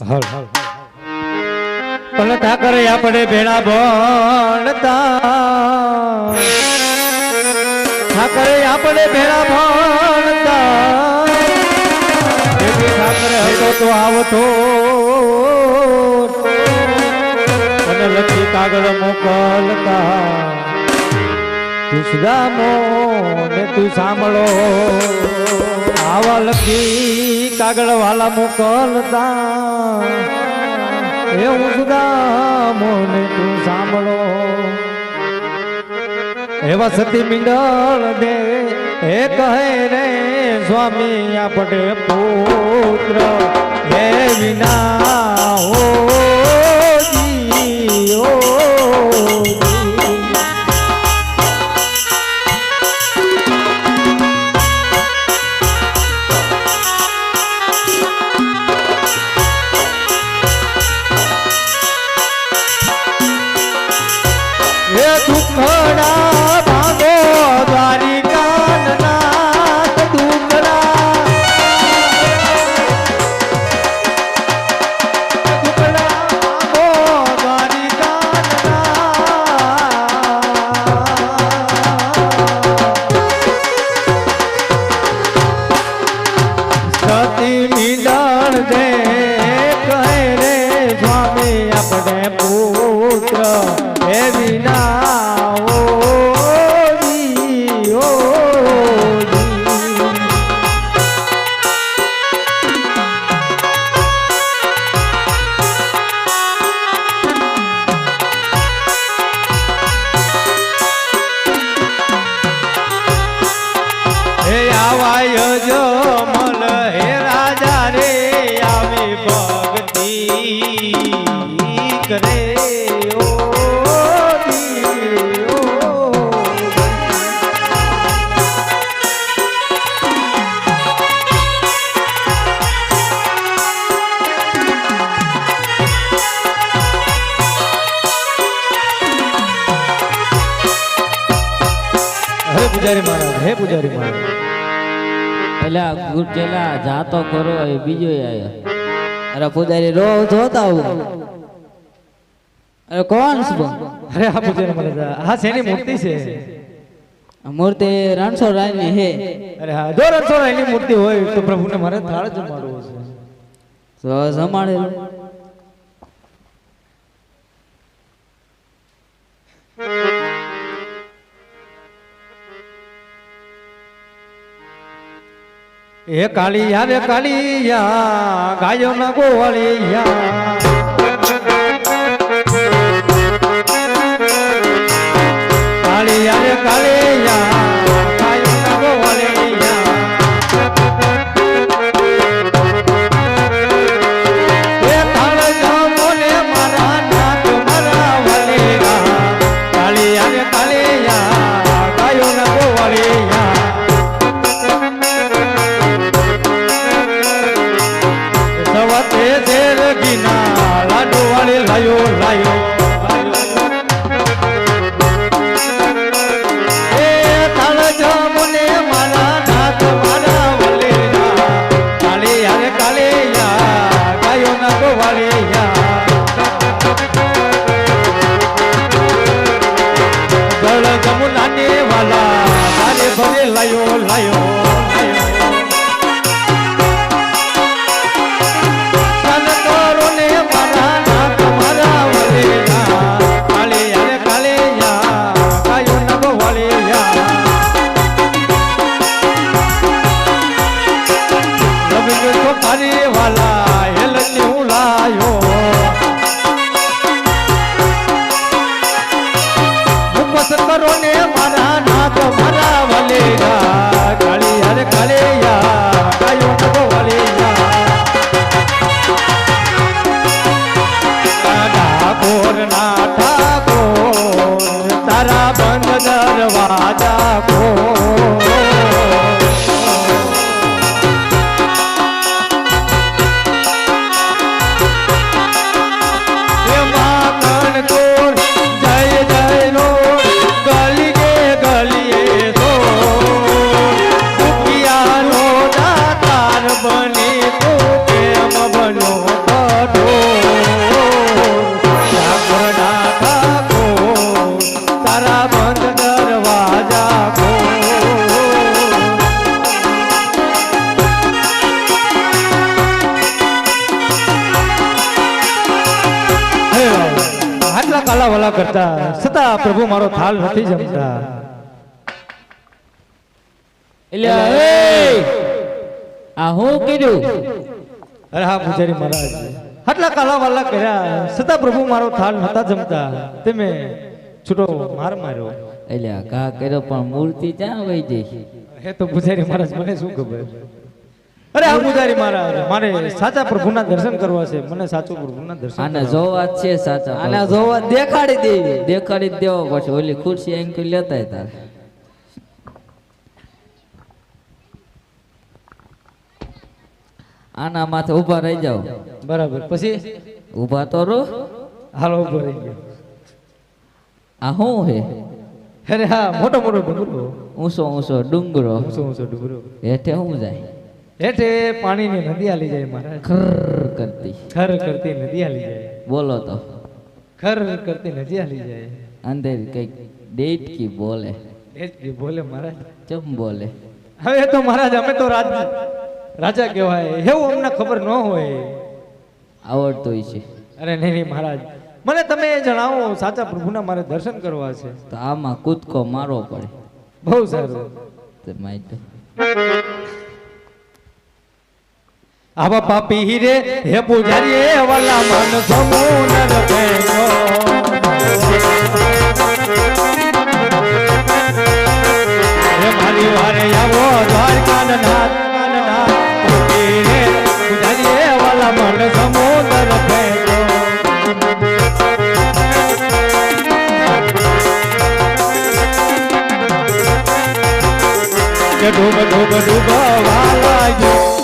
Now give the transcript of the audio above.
હલ પણ તા કરે આપણે ભેળા ભણતા ઠાકરે આપણે ભેળા ભણતા ઠાકરે હતો તો આવતો. અને લખી કાગળ મોકલતા. તું સુદામો ને તું સાંભળો. આવા લખી કાગળ વાલા મોકલતા એ હું સુદામો ને તું સાંભળો. એવા સતી મિંડળ દે. એ કહે રે સ્વામી આપણે પુત્ર. હે વિના હો જી, પૂજારી મહારાજ. હે પૂજારી મહારાજ. પેલા ગુટેલા જાતો કરો એ બીજો આવ્યો અરે પૂજારી રો જોતા હું અરે કોણ છે અરે આ પૂજારી મહારાજ હા શેની મૂર્તિ છે? આ મૂર્તિ રણછો રાયની હે અરે હા જો રણછોડ એની મૂર્તિ હોય તો પ્રભુને મારે થાળ જમાડવો છે. તો જમાડે એ કાળિયા રે કાળિયા ગાયો ના ગોવાળિયા. લાયો લાયો. કાલા વાલા કરતા. છતાં પ્રભુ મારો થાલ નથી જમતા. એટલે આ હું કીધું? અરે હા પૂજારી મહારાજ. આટલા કાલા વાલા કર્યા. છતાં પ્રભુ મારો થાલ નતા જમતા. તમે છૂટો માર માર્યો. એટલે કા કર્યો પણ મૂર્તિ ક્યાં વહી જઈ? હે તો પૂજારી મહારાજ મને શું ખબર? અરે આ પૂજારી મહારાજ મારે સાચા પ્રભુના દર્શન કરવા છે. મને સાચું પ્રભુના દર્શન આને જોવા છે સાચા આના જોવા દેખાડી દેવી દેખાડી દેવો પછી ઓલી ખુરશી લેતા તાર. આના માથે ઊભા રહી જાઓ. બરાબર. પછી? ઊભા તો રહો. હાલો ઊભો રહી ગયો. આ શું હે? અરે હા મોટો મોટો ડુંગરો. ઊંચો ઊંચો ડુંગરો. ઊંચો ઊંચો ડુંગરો. હેઠે શું જાય? હેઠે પાણીની નદી આલી જાય મારા. ખર કરતી. ખર કરતી નદી આલી જાય. બોલો તો. ખર કરતી નદી આલી જાય. અંદર કંઈક ડેટકી બોલે. ડેટ કી બોલે મહારાજ. ચમ બોલે? હવે તો મહારાજ અમે તો રાજ રાજા કહેવાય. એવું અમને ખબર ન હોય. આવડતો છે. અરે નહીં નહીં મહારાજ. મને તમે જણાવો સાચા પ્રભુના મારે દર્શન કરવા છે. તો આમાં કૂદકો મારવો પડે. બહુ સારું. તો માઇટ. આવા પાપી હીરે હે પૂજારી હે વાલા મન સમૂનર ભેગો હે મારી વારે આવો દ્વારકાન નાથ કાન નાથ પાપી રે પૂજારી હે વાલા મન સમૂનર ભેગો કે ડૂબ ડૂબ ડૂબવા